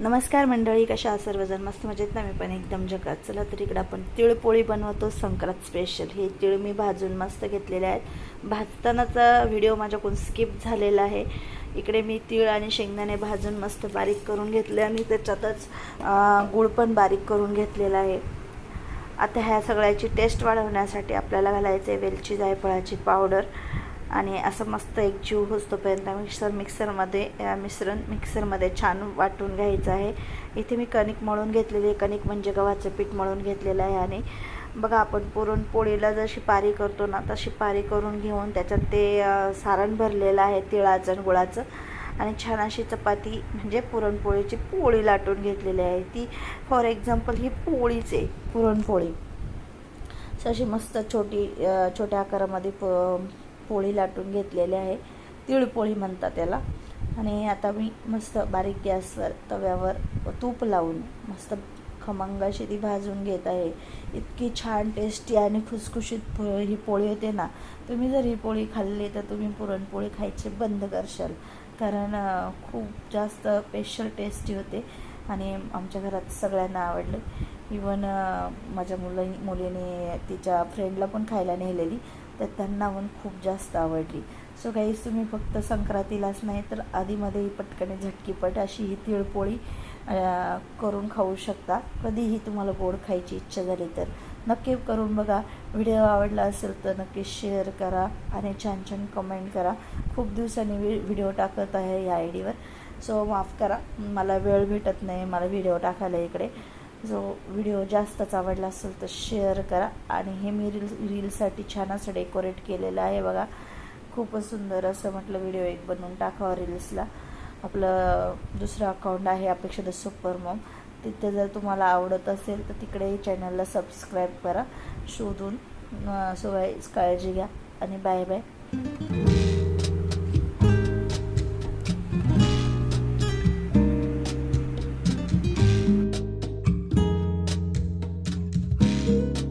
नमस्कार मंडळी कशा सर्वजण? मस्त मजेत ना? मी पण एकदम जगात. चला तर इकडं आपण तिळपोळी बनवतो संक्रांत स्पेशल हे तिळ मी भाजून मस्त घेतलेले आहेत. भाजतानाचा व्हिडिओ माझ्याकडून स्किप झालेला आहे. इकडे मी तीळ आणि शेंगदाणे भाजून मस्त बारीक करून घेतले आणि त्याच्यातच गुळ पण बारीक करून घेतलेला आहे. आता ह्या सगळ्याची टेस्ट वाढवण्यासाठी आपल्याला घालायचं आहे वेलची जायफळाची पावडर आणि असं मस्त एक जीव होतोपर्यंत मिक्सर मिक्सरमध्ये मिश्रण मिक्सरमध्ये छान वाटून घ्यायचं आहे. इथे मी कणिक मळून घेतलेली आहे. कणिक म्हणजे गव्हाचं पीठ मळून घेतलेलं आहे आणि बघा आपण पुरणपोळीला जशी पारी करतो ना तशी पारी करून घेऊन त्याच्यात ते सारण भरलेलं आहे तिळाचं आणि गुळाचं. आणि छान अशी चपाती म्हणजे पुरणपोळीची पोळी लाटून घेतलेली आहे. ती फॉर एक्झाम्पल ही पोळीच आहे पुरणपोळी. अशी मस्त छोटी छोट्या आकारामध्ये प पोळी लाटून घेतलेली आहे. तिळपोळी म्हणतात त्याला. आणि आता मी मस्त बारीक गॅसवर तव्यावर तूप लावून मस्त खमंग अशी ती भाजून घेत आहे. इतकी छान टेस्टी आणि खुसखुशीत पो- ही पोळी होते ना तुम्ही जर ही पोळी खाल्ली तर तुम्ही पुरणपोळी खायची बंद करशाल. कारण खूप जास्त स्पेशल टेस्टी होते आणि आमच्या घरात सगळ्यांना आवडले. इवन uh, माझ्या मुलं मुलीने तिच्या फ्रेंडला पण खायला नेलेली तर त्यांना पण खूप जास्त आवडली. सो गाईज तुम्ही फक्त संक्रांतीलाच नाही तर आधीमध्ये पटकन झटकीपट अशी ही तिळपोळी करून खाऊ शकता. कधीही तुम्हाला गोड खायची इच्छा झाली तर नक्की करून बघा. व्हिडिओ आवडला असेल तर नक्की शेअर करा आणि छान छान कमेंट करा. खूप दिवसांनी व्हिडिओ टाकत आहे या आय डीवर सो माफ करा मला वेळ भेटत नाही मला व्हिडिओ टाकायला इकडे. जो व्हिडिओ जास्तच आवडला असेल तर शेअर करा. आणि हे मी रील रीलसाठी छान असं डेकोरेट केलेलं आहे बघा. खूपच सुंदर असं म्हटलं व्हिडिओ एक बनवून टाकावा रील्सला आपलं दुसरं अकाउंट आहे अपेक्षा द सुपर मॉम. तिथे जर तुम्हाला आवडत असेल तर तिकडे चॅनलला सबस्क्राईब करा. शोधून सगळ्याच काळजी घ्या. आणि बाय बाय you